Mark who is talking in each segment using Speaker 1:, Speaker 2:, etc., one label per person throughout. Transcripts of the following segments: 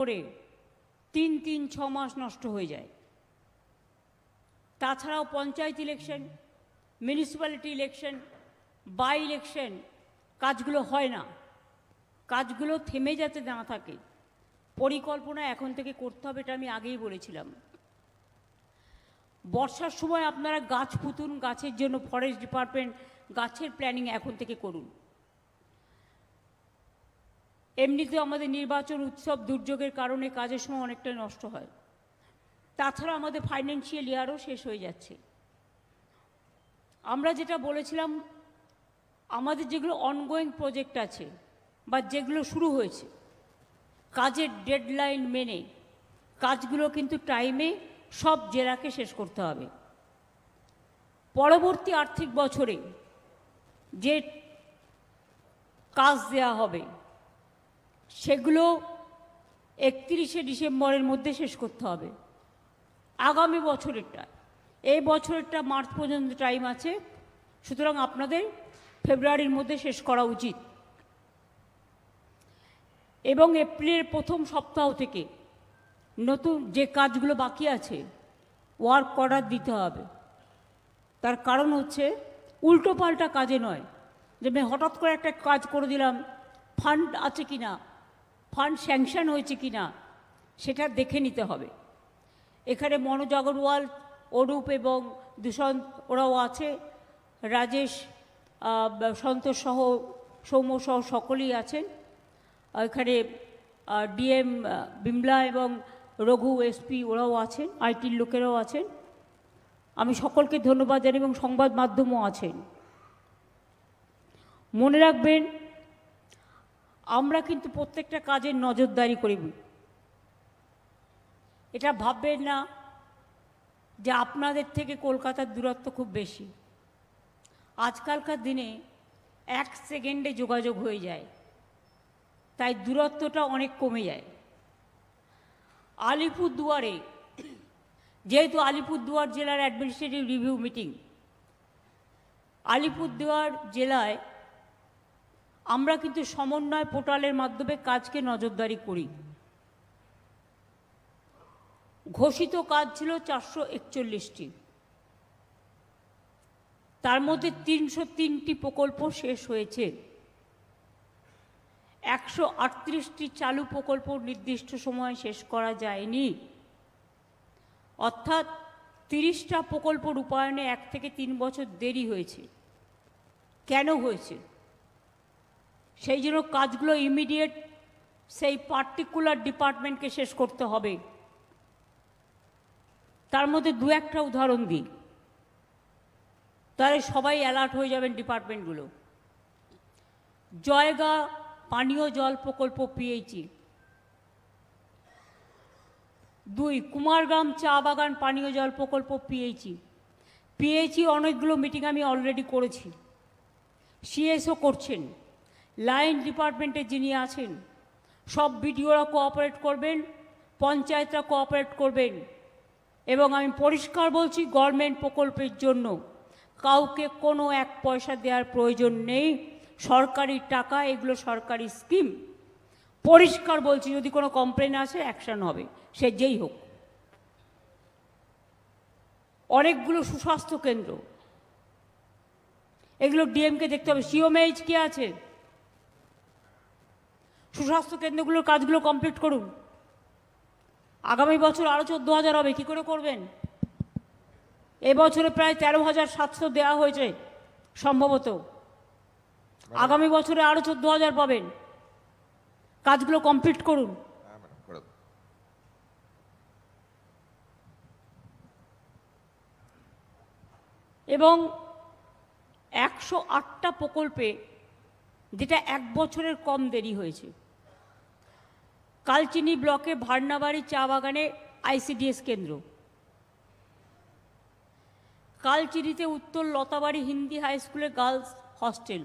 Speaker 1: করে তিন তিন, ছ মাস নষ্ট হয়ে যায়। তাছাড়াও panchayat election municipality election by election কাজগুলো হয় না। কাজগুলো থেমে যাতে না থাকে, পরিকল্পনা এখন থেকে করতে হবে এটা আমি আগেই বলেছিলাম। বর্ষার সময় আপনারা গাছ পুতুন, গাছের জন্য ফরেস্ট ডিপার্টমেন্ট গাছের প্ল্যানিং এখন থেকে করুন। এমনিতেও আমাদের নির্বাচন উৎসব দুর্যোগের কারণে কাজের সময় অনেকটা নষ্ট হয়। তাছাড়া আমাদের ফাইন্যান্সিয়াল ইয়ারও শেষ হয়ে যাচ্ছে। আমরা যেটা বলেছিলাম, আমাদের যেগুলো অনগোয়িং প্রজেক্ট আছে বা যেগুলো শুরু হয়েছে, কাজের ডেডলাইন মেনে কাজগুলো কিন্তু টাইমে সব জেলাকে শেষ করতে হবে। পরবর্তী আর্থিক বছরে যে কাজ দেয়া হবে সেগুলো একত্রিশে ডিসেম্বরের মধ্যে শেষ করতে হবে। আগামী বছরেরটা। এই বছরেরটা মার্চ পর্যন্ত টাইম আছে। সুতরাং আপনাদের ফেব্রুয়ারির মধ্যে শেষ করা উচিত। এবং এপ্রিলের প্রথম সপ্তাহ থেকে নতুন যে কাজগুলো বাকি আছে ওয়ার্ক অর্ডার দিতে হবে। তার কারণ হচ্ছে, উল্টোপাল্টা কাজে নয়। যে, আমি হঠাৎ করে একটা কাজ করে দিলাম ফান্ড আছে কি না ফান্ড স্যাংশন হয়েছে কি না সেটা দেখে নিতে হবে। এখানে মনোজ আগরওয়াল অরূপ এবং দুষন্ত ওরাও আছে। রাজেশ সন্তোষ সহ, সৌম্য সহ সকলেই আছেন। এখানে ডিএম বিমলা এবং রঘু এসপি ওরাও আছেন, আইটির লোকেরাও আছেন। আমি সকলকে ধন্যবাদ জানাই এবং সংবাদ মাধ্যমও আছেন। মনে রাখবেন আমরা কিন্তু প্রত্যেকটা কাজের নজরদারি করি এটা ভাববেন না যে আপনাদের থেকে কলকাতার দূরত্ব খুব বেশি। আজকালকার দিনে এক সেকেন্ডে যোগাযোগ হয়ে যায়, তাই দূরত্বটা অনেক কমে যায়। আলিপুরদুয়ারে, যেহেতু আলিপুরদুয়ার জেলার অ্যাডমিনিস্ট্রেটিভ রিভিউ মিটিং আলিপুরদুয়ার জেলায় আমরা কিন্তু সমন্বয় পোর্টালের মাধ্যমে কাজকে নজরদারি করি। ঘোষিত কাজ ছিল চারশো একচল্লিশটি। তার মধ্যে তিনশো তিনটি প্রকল্প শেষ হয়েছে। একশো আটত্রিশটি চালু প্রকল্প নির্দিষ্ট সময়ে শেষ করা যায়নি। অর্থাৎ তিরিশটা প্রকল্প রূপায়ণে এক থেকে তিন বছর দেরি হয়েছে। কেন হয়েছে? সেই জন্য কাজগুলো ইমিডিয়েট সেই পার্টিকুলার ডিপার্টমেন্টকে শেষ করতে হবে। তার মধ্যে দু একটা উদাহরণ দিই। তাহলে সবাই অ্যালার্ট হয়ে যাবেন ডিপার্টমেন্টগুলো জয়গা পানীয় জল প্রকল্প পিএইচি দুই, কুমারগ্রাম চা বাগান পানীয় জল প্রকল্প পিএইচি পিএইচি অনেকগুলো মিটিং আমি অলরেডি করেছি। সিএসও করছেন। লাইন ডিপার্টমেন্টে যিনি আছেন, সব বিডিওরা কোঅপারেট করবেন, পঞ্চায়েতরা কোঅপারেট করবেন। এবং আমি পরিষ্কার বলছি গভর্নমেন্ট প্রকল্পের জন্য কাউকে কোনো এক পয়সা দেওয়ার প্রয়োজন নেই। সরকারি টাকা, এগুলো সরকারি স্কিম পরিষ্কার বলছি, যদি কোনো কমপ্লেন আসে অ্যাকশন হবে, সে যেই হোক। অনেকগুলো সুস্বাস্থ্য কেন্দ্র। এগুলো ডিএমকে দেখতে হবে। সিওমএইচ কে আছে? সুস্বাস্থ্য কেন্দ্রগুলোর কাজগুলো কমপ্লিট করুন। আগামী বছর আরও চোদ্দ হাজার হবে কী করে করবেন? এবছরে প্রায় তেরো হাজার সাতশো দেওয়া হয়েছে সম্ভবত। আগামী বছরে আরও চোদ্দ হাজার পাবেন। কাজগুলো কমপ্লিট করুন।
Speaker 2: হ্যাঁ।
Speaker 1: এবং একশো আটটা প্রকল্পে যেটা এক বছরের কম দেরি হয়েছে। কালচিনি ব্লকে ভার্নাবাড়ি চা বাগানে আইসিডিএস কেন্দ্র। কালচিনিতে উত্তর লতাবাড়ি হিন্দি হাই স্কুলে girls hostel.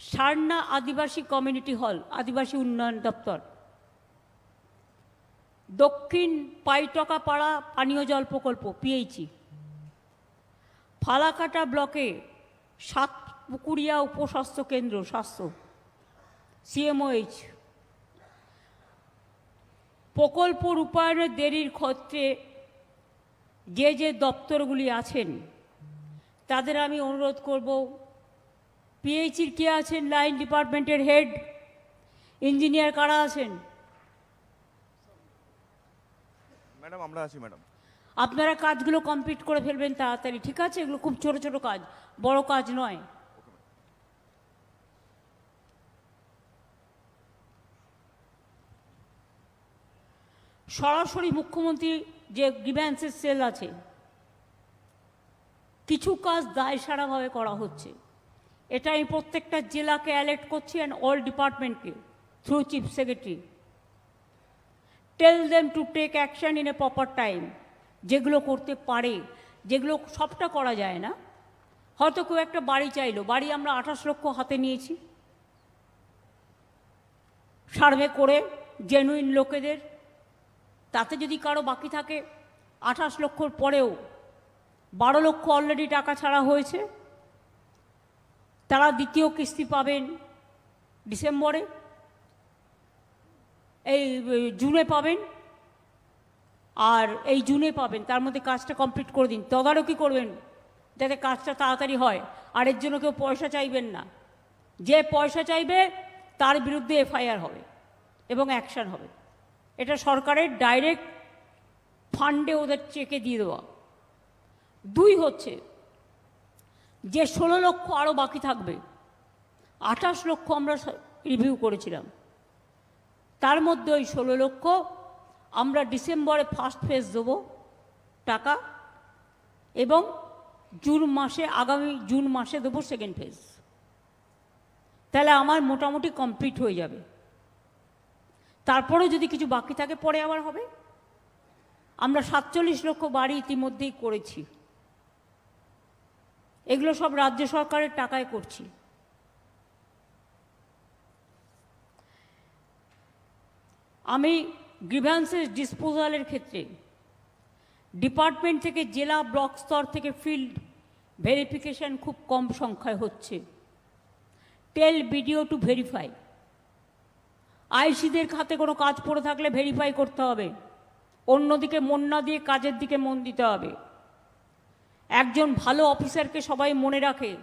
Speaker 1: Sarna Adivasi community hall, Adivasi উন্নয়ন দপ্তর। দক্ষিণ পাইটকা পাড়া পানীয় জল প্রকল্প পিএইচি ফালাকাটা ব্লকে সাত পুকুরিয়া উপস্বাস্থ্য কেন্দ্র স্বাস্থ্য। সিএমওএইচ প্রকল্প রূপায়ণের দেরির ক্ষেত্রে যে যে দপ্তরগুলি আছেন তাদের আমি অনুরোধ করব। পিএইচির কে আছেন লাইন ডিপার্টমেন্টের হেড ইঞ্জিনিয়ার কারা আছেন?
Speaker 2: ম্যাডাম আমরা আছি ম্যাডাম।
Speaker 1: আপনারা কাজগুলো কমপ্লিট করে ফেলবেন তাড়াতাড়ি ঠিক আছে? এগুলো খুব ছোট ছোট কাজ বড় কাজ নয়। সরাসরি মুখ্যমন্ত্রী যে গ্রিভ্যান্সের সেল আছে, কিছু কাজ দায়সারাভাবে করা হচ্ছে। এটা আমি প্রত্যেকটা জেলাকে অ্যালার্ট করছি অ্যান্ড অল ডিপার্টমেন্টকে through chief secretary tell them to take action in a proper time যেগুলো করতে পারে, যেগুলো সবটা করা যায় না। হয়তো কেউ একটা বাড়ি চাইলো, বাড়ি আমরা আঠাশ লক্ষ হাতে নিয়েছি। সার্ভে করে জেনুইন লোকেদের তাতে যদি কারও বাকি থাকে আঠাশ লক্ষর পরেও বারো লক্ষ অলরেডি টাকা ছাড়া হয়েছে, তারা দ্বিতীয় কিস্তি পাবেন ডিসেম্বরে, এই জুনে পাবেন, আর এই জুনে পাবেন, তার মধ্যে কাজটা কমপ্লিট করে দিন। তদারকি করবেন, যাতে কাজটা তাড়াতাড়ি হয়। আর এর জন্য কেউ পয়সা চাইবেন না। যে পয়সা চাইবে, তার বিরুদ্ধে এফআইআর হবে এবং অ্যাকশন হবে। এটা সরকারের ডাইরেক্ট ফান্ডে ওদের চেকে দিয়ে দেওয়া। দুই হচ্ছে, যে ষোলো লক্ষ আরও বাকি থাকবে, আঠাশ লক্ষ আমরা রিভিউ করেছিলাম। তার মধ্যে ওই ষোলো লক্ষ আমরা ডিসেম্বরে ফার্স্ট ফেজ দেবো টাকা এবং জুন মাসে, আগামী জুন মাসে দেবো সেকেন্ড ফেজ তাহলে আমার মোটামুটি কমপ্লিট হয়ে যাবে। তারপরে যদি কিছু বাকি থাকে, পরে আবার হবে? আমরা সাতচল্লিশ লক্ষ বাড়ি ইতিমধ্যেই করেছি। এগুলো সব রাজ্য সরকারের টাকায় করছি। আমি গ্রিভ্যান্সেস ডিসপোজালের ক্ষেত্রে ডিপার্টমেন্ট থেকে জেলা ব্লক স্তর থেকে ফিল্ড ভেরিফিকেশন খুব কম সংখ্যায় হচ্ছে। Tell video to verify. আইসিদের খাতে কোনো কাজ পড়ে থাকলে ভেরিফাই করতে হবে। অন্যদিকে মন না দিয়ে কাজের দিকে মন দিতে হবে। একজন ভালো অফিসারকে সবাই মনে রাখে।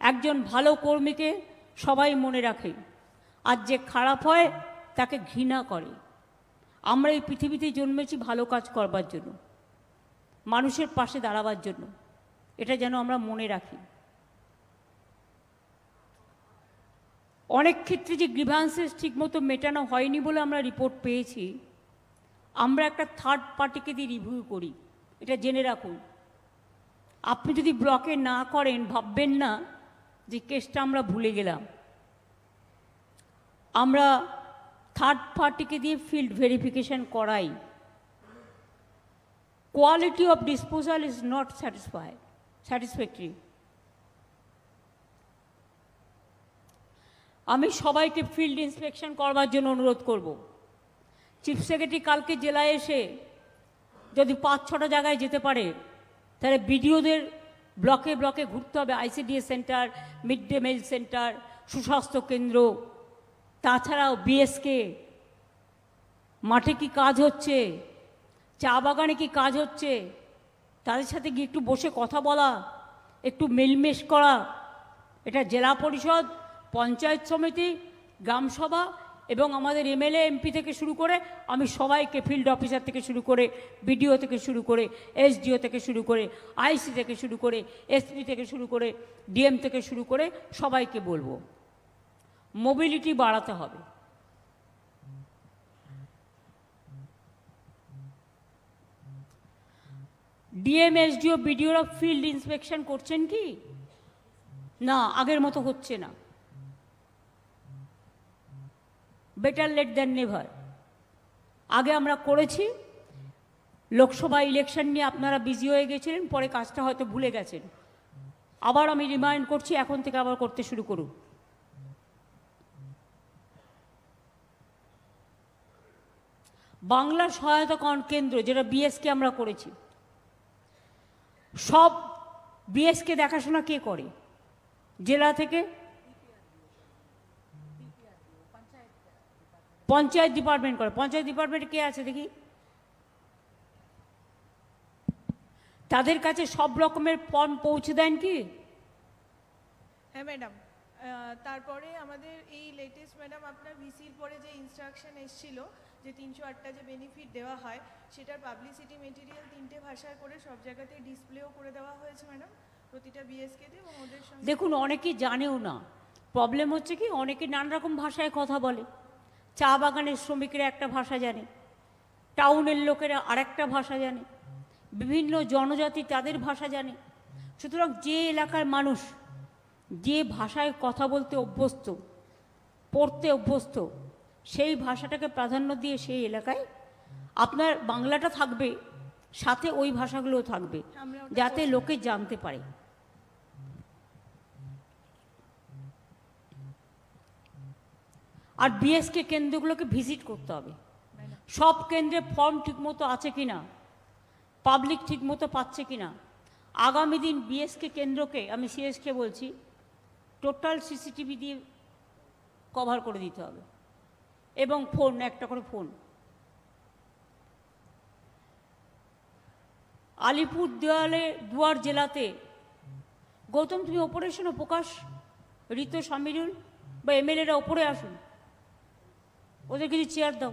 Speaker 1: একজন ভালো কর্মীকে সবাই মনে রাখে। আর যে খারাপ হয়, তাকে ঘৃণা করে। আমরা এই পৃথিবীতে জন্মেছি ভালো কাজ করবার জন্য, মানুষের পাশে দাঁড়াবার জন্য। এটা যেন আমরা মনে রাখি। অনেক ক্ষেত্রে যে গ্রিভান্সেস ঠিকমতো মেটানো হয়নি বলে আমরা রিপোর্ট পেয়েছি, আমরা একটা থার্ড পার্টিকে দিয়ে রিভিউ করি, এটা জেনে রাখুন। আপনি যদি ব্লকে না করেন, ভাববেন না যে কেসটা আমরা ভুলে গেলাম। আমরা থার্ড পার্টিকে দিয়ে ফিল্ড ভেরিফিকেশন করাই। Quality of disposal is not satisfy satisfactory আমি সবাইকে ফিল্ড ইন্সপেকশন করবার জন্য অনুরোধ করব। চিফ সেক্রেটারি কালকে জেলায় এসে যদি পাঁচ, ছটা জায়গায় যেতে পারে, তাহলে বিডিওদের ব্লকে ব্লকে ঘুরতে হবে। ICDS centre mid day meal centre সুস্বাস্থ্য কেন্দ্র, তাছাড়াও বিএসকে মাঠে কি কাজ হচ্ছে? চা বাগানে কি কাজ হচ্ছে? তাদের সাথে গিয়ে একটু বসে কথা বলা, একটু মেলমেশ করা, এটা জেলা পরিষদ পঞ্চায়েত সমিতি গ্রামসভা এবং আমাদের এমএলএ, এমপি থেকে শুরু করে আমি সবাইকে ফিল্ড অফিসার থেকে শুরু করে, বিডিও থেকে শুরু করে, এসডিও থেকে শুরু করে, আইসি থেকে শুরু করে, এসপি থেকে শুরু করে, ডিএম থেকে শুরু করে সবাইকে বলব, মোবিলিটি বাড়াতে হবে। ডিএম, এসডিও, বিডিওরা ফিল্ড ইন্সপেকশন করছেন কি? না, আগের মতো হচ্ছে না। বেটার লেট দেন নেভার আগে আমরা করেছি, লোকসভা ইলেকশন নিয়ে আপনারা বিজি হয়ে গেছিলেন, পরে কাজটা হয়তো ভুলে গেছেন। আবার আমি রিমাইন্ড করছি, এখন থেকে আবার করতে শুরু করুন। বাংলা সহায়তা কন- কেন্দ্র, যেটা বিএসকে আমরা করেছি, সব বিএসকে দেখাশোনা কে করে? জেলা থেকে পঞ্চায়েত ডিপার্টমেন্ট করে। পঞ্চায়েত ডিপার্টমেন্টে কে আছে দেখি? তাদের কাছে সব রকমের ফর্ম পৌঁছে দেন কি?
Speaker 3: হ্যাঁ ম্যাডাম তারপরে আমাদের এই লেটেস্ট ম্যাডাম আপনার ভিসির পরে যে ইনস্ট্রাকশন এসেছিল যে তিনশো আটটা যে বেনিফিট দেওয়া হয় সেটার পাবলিসিটি মেটেরিয়াল তিনটে ভাষায় করে সব জায়গাতে ডিসপ্লেও করে দেওয়া হয়েছে ম্যাডাম প্রতিটা বিএসকেতে এবং ওদের
Speaker 1: দেখুন অনেকে জানেও না। প্রবলেম হচ্ছে কি অনেকে নানা রকম ভাষায় কথা বলে। চা বাগানের শ্রমিকরা একটা ভাষা জানে টাউনের লোকেরা আরেকটা ভাষা জানে বিভিন্ন জনজাতি তাদের ভাষা জানে। সুতরাং যে এলাকার মানুষ যে ভাষায় কথা বলতে অভ্যস্ত পড়তে অভ্যস্ত সেই ভাষাটাকে প্রাধান্য দিয়ে সেই এলাকায় আপনার বাংলাটা থাকবে সাথে ওই ভাষাগুলোও থাকবে যাতে লোকে জানতে পারে। আর বিএসকে কেন্দ্রগুলোকে ভিজিট করতে হবে। সব কেন্দ্রে ফর্ম ঠিকমতো আছে কি না পাবলিক ঠিকমতো পাচ্ছে কি না আগামী দিন বিএসকে কেন্দ্রকে, আমি সিএসকে বলছি টোটাল সিসিটিভি দিয়ে কভার করে দিতে হবে। এবং ফোন একটা করে ফোন আলিপুর দেওয়ালে দুয়ার জেলাতে, গৌতম তুমি ওপরে শোনো প্রকাশ, ঋত সামিরুল বা এমএলএরা ওপরে আসুন। ওদের কিছু চেয়ার দাও।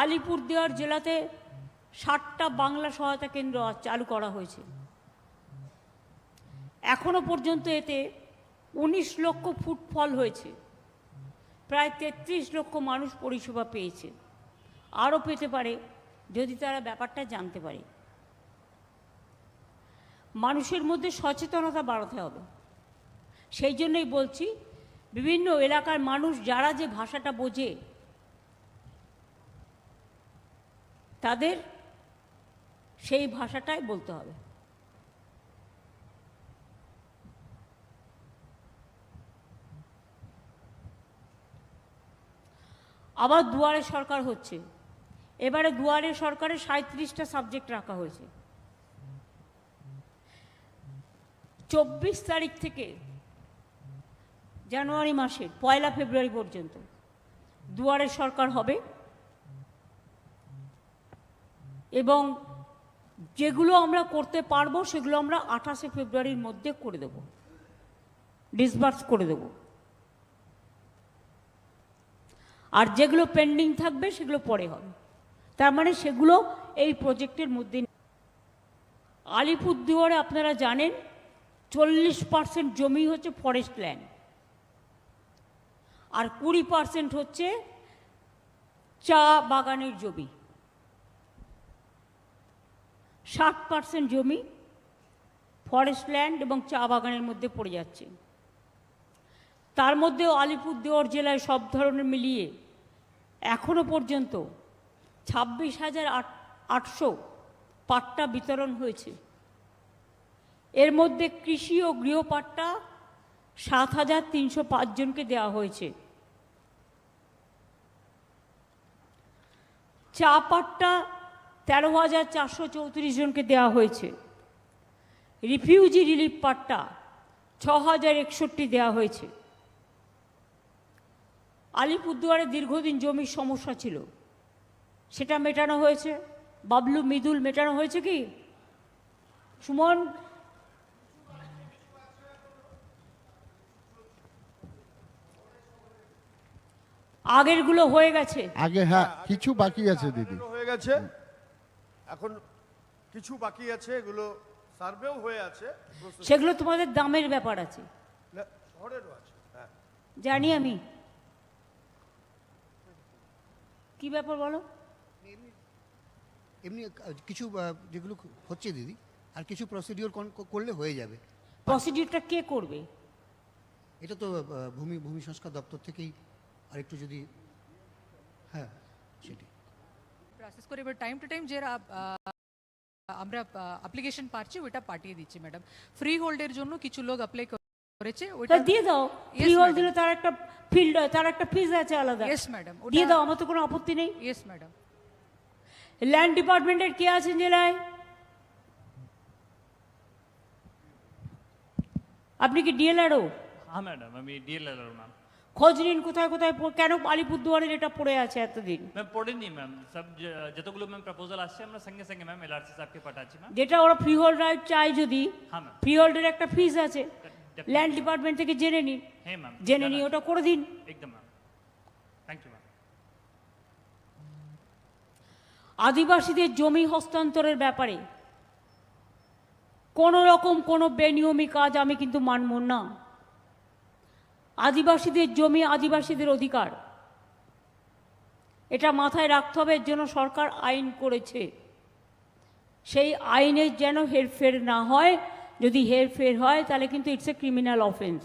Speaker 1: আলিপুর দেওয়ার জেলাতে ষাটটা বাংলা সহায়তা কেন্দ্র চালু করা হয়েছে। এখনও পর্যন্ত এতে উনিশ লক্ষ ফুটফল হয়েছে। প্রায় তেত্রিশ লক্ষ মানুষ পরিষেবা পেয়েছে। আরও পেতে পারে যদি তারা ব্যাপারটা জানতে পারে। মানুষের মধ্যে সচেতনতা বাড়াতে হবে। সেই জন্যই বলছি, বিভিন্ন এলাকার মানুষ যারা যে ভাষাটা বোঝে, তাদের সেই ভাষাটাই বলতে হবে। আবার দুয়ারে সরকার হচ্ছে। এবারে দুয়ারে সরকারে সাঁত্রিশটা সাবজেক্ট রাখা হয়েছে। চব্বিশ তারিখ থেকে জানুয়ারি মাসের, পয়লা ফেব্রুয়ারি পর্যন্ত দুয়ারে সরকার হবে। এবং যেগুলো আমরা করতে পারব, সেগুলো আমরা আঠাশে ফেব্রুয়ারির মধ্যে করে দেব। ডিসবার্স করে দেবো। আর যেগুলো পেন্ডিং থাকবে, সেগুলো পরে হবে। তার মানে সেগুলো এই প্রজেক্টের মধ্যে আলিপুরদুয়ারে আপনারা জানেন চল্লিশ পার্সেন্ট জমি হচ্ছে ফরেস্ট ল্যান্ড আর কুড়ি পার্সেন্ট হচ্ছে চা বাগানের জমি। ষাট পার্সেন্ট জমি ফরেস্ট ল্যান্ড এবং চা বাগানের মধ্যে পড়ে যাচ্ছে। তার মধ্যেও আলিপুরদুয়ার জেলায় সব ধরনের মিলিয়ে এখনও পর্যন্ত ছাব্বিশ হাজার আট আটশো পাট্টা বিতরণ হয়েছে। এর মধ্যে কৃষি ও গৃহপাট্টা সাত হাজার তিনশো পাঁচজনকে দেওয়া হয়েছে। চা পাট্টা তেরো হাজার চারশো চৌত্রিশ জনকে দেওয়া হয়েছে। রিফিউজি রিলিফ পাট্টা ছ হাজার একষট্টি দেওয়া হয়েছে। আলিপুরদুয়ারে দীর্ঘদিন জমির সমস্যা ছিল। সেটা মেটানো হয়েছে। বাবলু মৃদুল মেটানো হয়েছে কি? সুমন আগেরগুলো হয়ে গেছে।
Speaker 4: আগে হ্যাঁ কিছু বাকি আছে দিদি।
Speaker 2: হয়ে গেছে। এখন কিছু বাকি আছে এগুলো সার্ভেও হয়ে আছে।
Speaker 1: সেগুলো তোমাদের দামের ব্যাপার আছে।
Speaker 2: শহরেরও আছে হ্যাঁ।
Speaker 1: জানি আমি। কি ব্যাপার বলো?
Speaker 5: এমনি কিছু যেগুলো হচ্ছে দিদি আর কিছু প্রসিডিওর করলে হয়ে যাবে।
Speaker 1: প্রসিডিউরটা কে করবে?
Speaker 5: এটা তো ভূমি ভূমি সংস্কার দপ্তর থেকেই আরেকটু যদি হ্যাঁ সেটি
Speaker 6: প্রসেস করে এবার টাইম টু টাইম যে আমরা অ্যাপ্লিকেশন পাচ্ছি ওটা পাঠিয়ে দিচ্ছি ম্যাডাম ফ্রি হোল্ডের জন্য কিছু লোক অ্যাপ্লাই করেছে ওটা
Speaker 1: দিয়ে দাও। Freehold
Speaker 6: madam.
Speaker 1: দিলে তার একটা ফিল্ড তার একটা ফিজ আছে আলাদা।
Speaker 6: ইয়েস ম্যাডাম
Speaker 1: দিয়ে দাও আমার তো কোনো আপত্তি নেই।
Speaker 6: ইয়েস ম্যাডাম
Speaker 1: ল্যান্ড ডিপার্টমেন্টের কে আছেন জেলায়? আপনি কি ডিএলআরও
Speaker 7: হ্যাঁ ম্যাডাম আমি ডিএলএল ম্যাম
Speaker 1: খোঁজ নিন কোথায় কোথায় কেন আলিপুরদুয়ারের এটা পড়ে আছে এতদিন?
Speaker 7: ম্যাম পড়েনি ম্যাম। সব যতগুলো ম্যাম প্রপোজাল আসছে আমরা সঙ্গে সঙ্গে ম্যাম এলআরসি সাহেবকে পাঠাচ্ছি ম্যাম।
Speaker 1: যেটা ওরা ফ্রি হোল্ড রাইট চায় যদি
Speaker 7: হ্যাঁ
Speaker 1: ফ্রি হোল্ডের একটা ফিস আছে। ল্যান্ড ডিপার্টমেন্ট থেকে জেনে নিন।
Speaker 7: হ্যাঁ ম্যাম।
Speaker 1: জেনে নিয়ে ওটা করে দিন।
Speaker 7: একদম ম্যাম। Thank you ma'am.
Speaker 1: আদিবাসীদের জমি হস্তান্তরের ব্যাপারে কোনো রকম কোনো বেনিয়মী কাজ আমি কিন্তু মানব না। আদিবাসীদের জমি, আদিবাসীদের অধিকার। এটা মাথায় রাখতে হবে এর জন্য সরকার আইন করেছে। সেই আইনের যেন হেরফের না হয়। যদি হেরফের হয়, তাহলে কিন্তু it's a criminal offence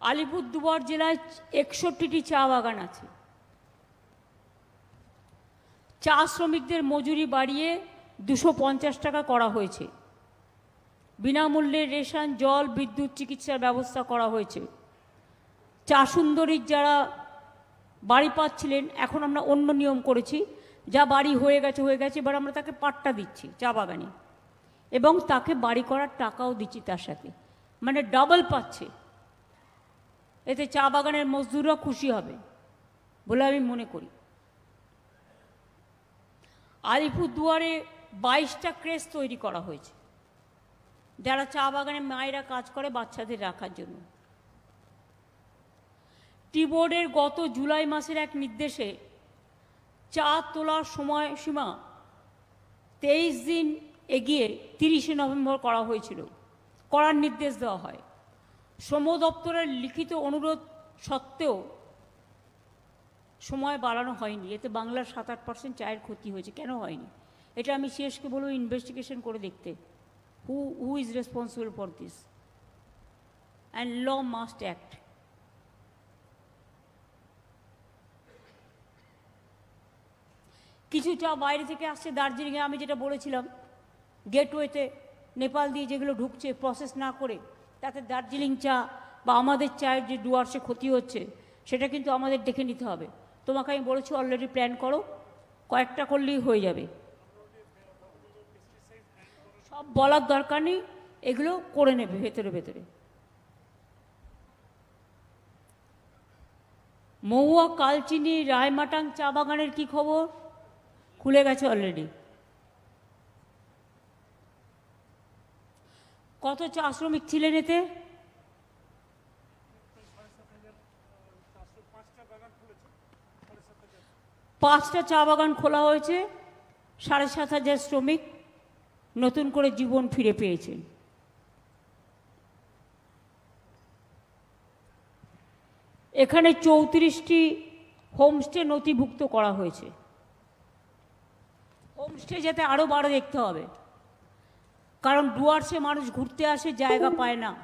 Speaker 1: Alipurduar জেলায় একষট্টিটি চা বাগান আছে। চা শ্রমিকদের মজুরি বাড়িয়ে দুশো টাকা করা হয়েছে। বিনামূল্যে রেশন, জল, বিদ্যুৎ চিকিৎসার ব্যবস্থা করা হয়েছে। চা সুন্দরীর যারা বাড়ি পাচ্ছিলেন, এখন আমরা অন্য নিয়ম করেছি। যা বাড়ি হয়ে গেছে হয়ে গেছে, এবার আমরা তাকে পাট্টা দিচ্ছি, চা বাগানে। এবং তাকে বাড়ি করার টাকাও দিচ্ছি তার সাথে। মানে ডাবল পাচ্ছে। এতে চা বাগানের মজদুররা খুশি হবে, বলে আমি মনে করি। আলিপুরদুয়ারে বাইশটা ক্রেস তৈরি করা হয়েছে। যারা চা বাগানে মায়েরা কাজ করে বাচ্চাদের রাখার জন্য। টি বোর্ডের গত জুলাই মাসের এক নির্দেশে চা তোলার সময়সীমা তেইশ দিন এগিয়ে তিরিশে নভেম্বর করা হয়েছিল। করার নির্দেশ দেওয়া হয়। শ্রম দপ্তরের লিখিত অনুরোধ সত্ত্বেও সময় বাড়ানো হয়নি। এতে বাংলার সাত আট পার্সেন্ট চায়ের ক্ষতি হয়েছে। কেন হয়নি? এটা আমি শেষকে বলব ইনভেস্টিগেশন করে দেখতে। Who who is responsible for this and law must act কিছু চা বাইরে থেকে আসছে দার্জিলিংয়ে, আমি যেটা বলেছিলাম, গেটওয়েতে নেপাল দিয়ে যেগুলো ঢুকছে প্রসেস না করে, তাতে দার্জিলিং চা বা আমাদের চায়ের যে ডুয়ার্সে ক্ষতি হচ্ছে, সেটা কিন্তু আমাদের দেখে নিতে হবে। তোমাকে আমি বলেছি অলরেডি প্ল্যান করো, কয়েকটা করলেই হয়ে যাবে। সব বলার দরকার নেই, এগুলো করে নেবে ভেতরে ভেতরে। মহুয়া, কালচিনি রায়মাটাং চা বাগানের কি খবর? খুলে গেছে অলরেডি কত চা শ্রমিক ছিলেন এতে? পাঁচটা চা বাগান খোলা হয়েছে, সাড়ে সাত হাজার শ্রমিক। নতুন করে জীবন ফিরে পেয়েছেন। এখানে চৌত্রিশটি হোমস্টে নথিভুক্ত করা হয়েছে। হোমস্টে যাতে আরও বাড়ো দেখতে হবে। কারণ ডুয়ার্সে মানুষ ঘুরতে আসে, জায়গা পায় না।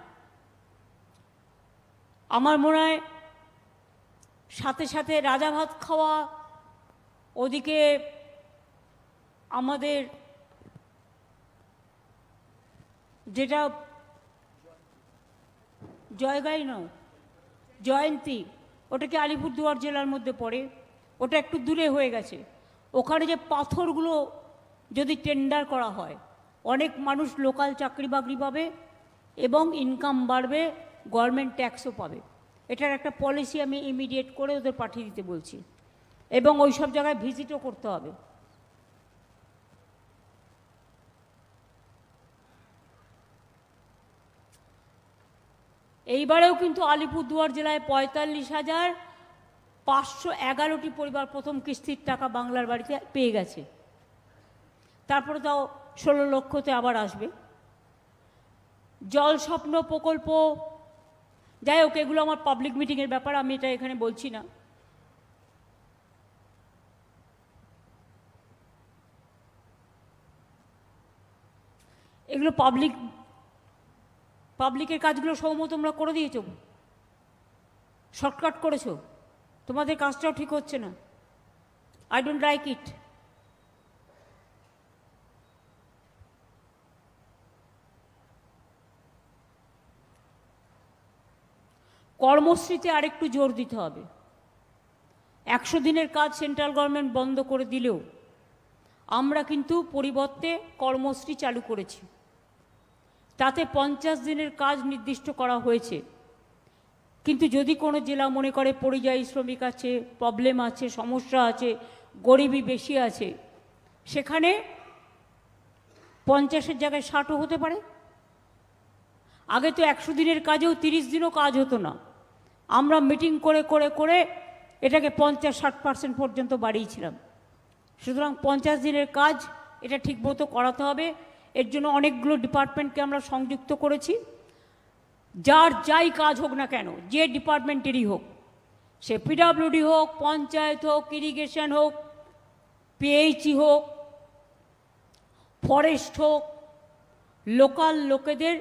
Speaker 1: আমার মনে হয় সাথে সাথে রাজা ভাত খাওয়া ওদিকে আমাদের যেটা জয়গাই নয়, জয়ন্তী ওটা কি আলিপুরদুয়ার জেলার মধ্যে পড়ে, ওটা একটু দূরে হয়ে গেছে। ওখানে যে পাথরগুলো যদি টেন্ডার করা হয়, অনেক মানুষ লোকাল চাকরি বাকরি পাবে এবং ইনকাম বাড়বে গভর্নমেন্ট ট্যাক্সও পাবে। এটার একটা পলিসি আমি ইমিডিয়েট করে ওদের পাঠিয়ে দিতে বলছি। এবং ওই সব জায়গায় ভিজিটও করতে হবে। এইবারেও কিন্তু আলিপুরদুয়ার জেলায় পঁয়তাল্লিশ হাজার পাঁচশো এগারোটি পরিবার প্রথম কিস্তির টাকা বাংলার বাড়িতে পেয়ে গেছে। তারপরে তাও ষোলো লক্ষতে আবার আসবে। জল স্বপ্ন প্রকল্প, যাই হোক, এগুলো আমার পাবলিক মিটিংয়ের ব্যাপার, আমি এটা এখানে বলছি না। এগুলো পাবলিক পাবলিকের কাজগুলো সৌম্য তোমরা করে দিয়েছ। শর্টকাট করেছ। তোমাদের কাজটাও ঠিক হচ্ছে না। আই ডোন্ট লাইক ইট কর্মশ্রীতে আরেকটু জোর দিতে হবে। একশো দিনের কাজ সেন্ট্রাল গভর্নমেন্ট বন্ধ করে দিলেও আমরা কিন্তু পরিবর্তে কর্মশ্রী চালু করেছি। তাতে পঞ্চাশ দিনের কাজ নির্দিষ্ট করা হয়েছে। কিন্তু যদি কোনো জেলা মনে করে পরিযায়ী শ্রমিক আছে প্রবলেম আছে, সমস্যা আছে, গরিবী বেশি আছে, সেখানে পঞ্চাশের জায়গায় ষাটও হতে পারে। আগে তো একশো দিনের কাজেও তিরিশ দিনও কাজ হতো না। আমরা মিটিং করে করে করে এটাকে পঞ্চাশ, ষাট পার্সেন্ট পর্যন্ত বাড়িয়েছিলাম। সুতরাং পঞ্চাশ দিনের কাজ এটা ঠিকমতো করাতে হবে। এর জন্য অনেকগুলো ডিপার্টমেন্টকে আমরা সংযুক্ত করেছি। যার যাই কাজ হোক না কেন, যে ডিপার্টমেন্টেরই হোক, সে পিডাব্লিউডি হোক, পঞ্চায়েত হোক ইরিগেশন হোক পিএইচই হোক ফরেস্ট হোক লোকাল লোকেদের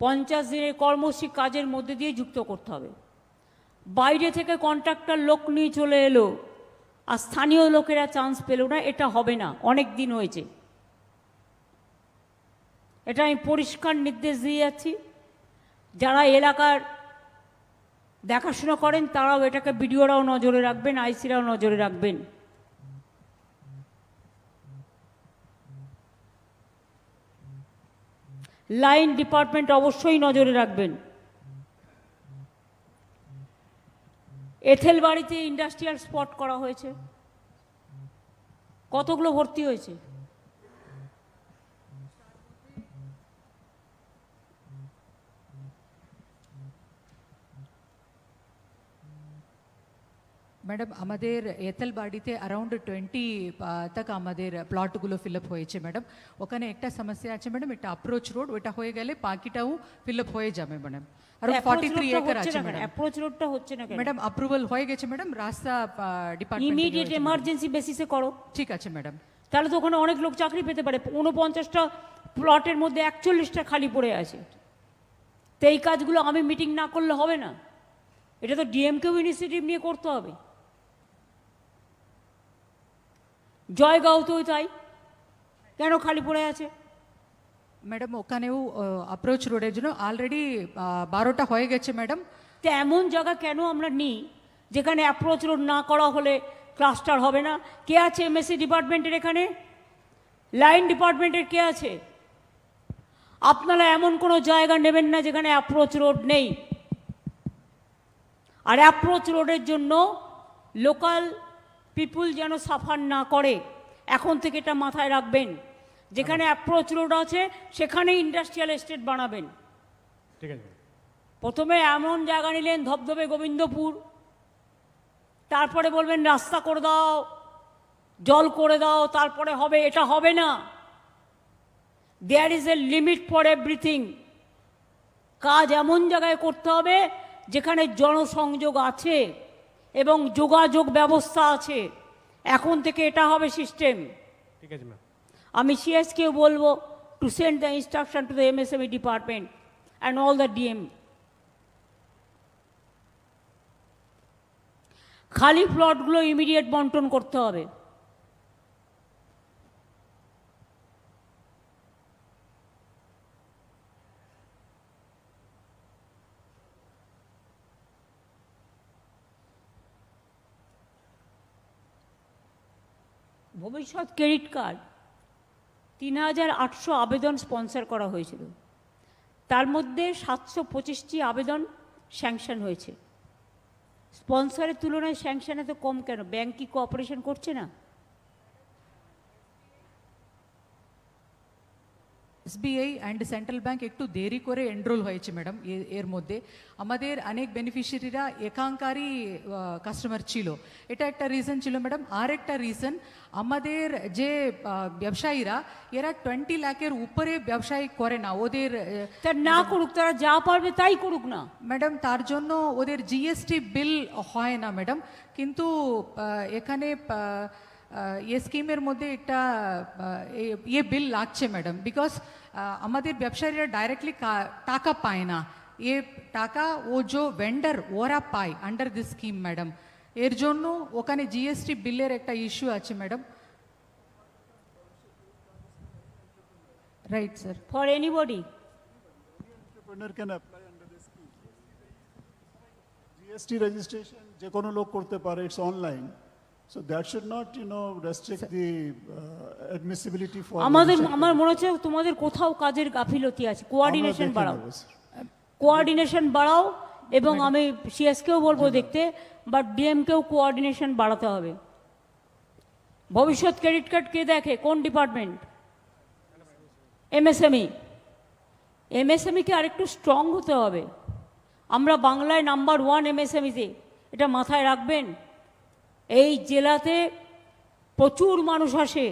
Speaker 1: পঞ্চাশ দিনের কর্মসূচি কাজের মধ্যে দিয়ে যুক্ত করতে হবে। বাইরে থেকে কন্ট্রাক্টর লোক নিয়ে চলে এলো, আর স্থানীয় লোকেরা চান্স পেল না, এটা হবে না, অনেক দিন হয়েছে। এটা আমি পরিষ্কার নির্দেশ দিয়ে যাচ্ছি। যারা এলাকার দেখাশোনা করেন, তারাও এটাকে বিডিওরাও নজরে রাখবেন, আইসিরাও নজরে রাখবেন। লাইন ডিপার্টমেন্ট অবশ্যই নজরে রাখবেন। এথেল বাড়িতে ইন্ডাস্ট্রিয়াল স্পট করা হয়েছে। কতগুলো ভর্তি হয়েছে?
Speaker 6: ম্যাডাম আমাদের এতেল বাড়িতে অ্যারাউন্ড টোয়েন্টি তক আমাদের প্লটগুলো ফিল আপ হয়েছে ম্যাডাম ওখানে একটা সমস্যা আছে ম্যাডাম এটা অ্যাপ্রোচ রোড ওটা হয়ে গেলে বাকিটাও ফিল আপ হয়ে যাবে ম্যাডাম আর ফর্টি থ্রি একর আছে ম্যাডাম
Speaker 1: অ্যাপ্রোচ রোডটা হচ্ছে না
Speaker 6: ম্যাডাম অ্যাপ্রুভাল হয়ে গেছে ম্যাডাম রাস্তা ডিপার্টমেন্ট
Speaker 1: ইমিডিয়েট এমার্জেন্সি বেসিসে করো।
Speaker 6: ঠিক আছে ম্যাডাম
Speaker 1: তাহলে তো ওখানে অনেক লোক চাকরি পেতে পারে। ঊনপঞ্চাশটা প্লটের মধ্যে একচল্লিশটা খালি পড়ে আছে। তো এই কাজগুলো আমি মিটিং না করলে হবে না? এটা তো ডিএমকেও ইনিশিয়েটিভ নিয়ে করতে হবে। জয়গাঁওতেও তাই কেন খালি পড়ে আছে?
Speaker 6: ম্যাডাম ওখানেও অ্যাপ্রোচ রোডের জন্য অলরেডি বারোটা হয়ে গেছে ম্যাডাম।
Speaker 1: তো এমন জায়গা কেন আমরা নিই যেখানে অ্যাপ্রোচ রোড না করা হলে ক্লাস্টার হবে না? কে আছে এমএসসি ডিপার্টমেন্টের এখানে? লাইন ডিপার্টমেন্টের কে আছে? আপনারা এমন কোনো জায়গা নেবেন না যেখানে অ্যাপ্রোচ রোড নেই। আর অ্যাপ্রোচ রোডের জন্য লোকাল পিপুল যেন সাফার না করে এখন থেকে এটা মাথায় রাখবেন। যেখানে অ্যাপ্রোচ রোড আছে সেখানে ইন্ডাস্ট্রিয়াল এস্টেট বানাবেন।
Speaker 2: ঠিক আছে।
Speaker 1: প্রথমে এমন জায়গা নিলেন ধবধবে গোবিন্দপুর তারপরে বলবেন রাস্তা করে দাও জল করে দাও তারপরে হবে। এটা হবে না। There is a limit for everything কাজ এমন জায়গায় করতে হবে যেখানে জনসংযোগ আছে। এবং যোগাযোগ ব্যবস্থা আছে। এখন থেকে এটা হবে সিস্টেম।
Speaker 2: ঠিক আছে ম্যাম।
Speaker 1: আমি সিএসকেও বলব to send the instruction to the MSME department and all the DM খালি প্লটগুলো ইমিডিয়েট বন্টন করতে হবে। ভবিষ্যৎ ক্রেডিট কার্ড, তিন হাজার আটশো আবেদন স্পন্সর করা হয়েছিল। তার মধ্যে সাতশো পঁচিশটি আবেদন স্যাংশন হয়েছে। স্পন্সরের তুলনায় স্যাংশন এত কম কেন? ব্যাংক কি কোঅপারেশন করছে না?
Speaker 6: এসবিআই অ্যান্ড সেন্ট্রাল ব্যাংক একটু দেরি করে এনরোল হয়েছে ম্যাডাম এর মধ্যে আমাদের অনেক বেনিফিশিয়ারিরা একাঙ্কারী কাস্টমার ছিল এটা একটা রিজন ছিল ম্যাডাম আর একটা রিজন আমাদের যে ব্যবসায়ীরা এরা টোয়েন্টি লাখের উপরে ব্যবসায়ী করে না ওদের
Speaker 1: না করুক তারা যা পারবে তাই করুক না
Speaker 6: ম্যাডাম তার জন্য ওদের জিএসটি বিল হয় না ম্যাডাম কিন্তু এখানে এ স্কিমের মধ্যে একটা আহ, এ- ইয়ে বিল লাগছে ম্যাডাম বিকজ আমাদের ব্যবসায়ীরা ডাইরেক্টলি টাকা পায় না এ টাকা ও যে ভেন্ডার ওরা পায় আন্ডার দিস স্কিম ম্যাডাম এর জন্য ওখানে জিএসটি বিলের একটা ইস্যু আছে madam right sir
Speaker 1: for anybody
Speaker 8: entrepreneur can apply under this scheme. GST registration যে কোনো লোক করতে পারে it's online So that should not, you know, restrict the uh, admissibility for.
Speaker 1: আমাদের আমার. মনে হচ্ছে তোমাদের কোথাও কাজের গাফিলতি আছে। কোঅর্ডিনেশন বাড়াও। কোঅর্ডিনেশন বাড়াও এবং আমি সিএসকেও বলব দেখতে বাট ডিএমকেও কোঅর্ডিনেশন বাড়াতে হবে। ভবিষ্যৎ ক্রেডিট কার্ড কে দেখে? কোন ডিপার্টমেন্ট এমএসএমই এমএসএমইকে আরেকটু স্ট্রং হতে হবে। আমরা বাংলায় নাম্বার ওয়ান এমএসএমইতে এটা মাথায় রাখবেন। এই জেলাতে প্রচুর মানুষ আসে।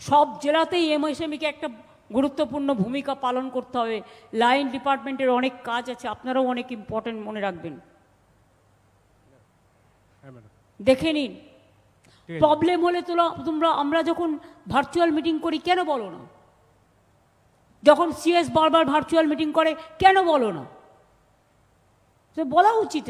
Speaker 1: সব জেলাতেই এমএসএমইকে একটা গুরুত্বপূর্ণ ভূমিকা পালন করতে হবে। লাইন ডিপার্টমেন্টের অনেক কাজ আছে আপনারাও অনেক ইম্পর্টেন্ট মনে রাখবেন। দেখে নিন। প্রবলেম হলে তোলা তোমরা আমরা যখন ভার্চুয়াল মিটিং করি কেন বলো না? যখন সিএস বারবার ভার্চুয়াল মিটিং করে কেন বলো না? তো বলা উচিত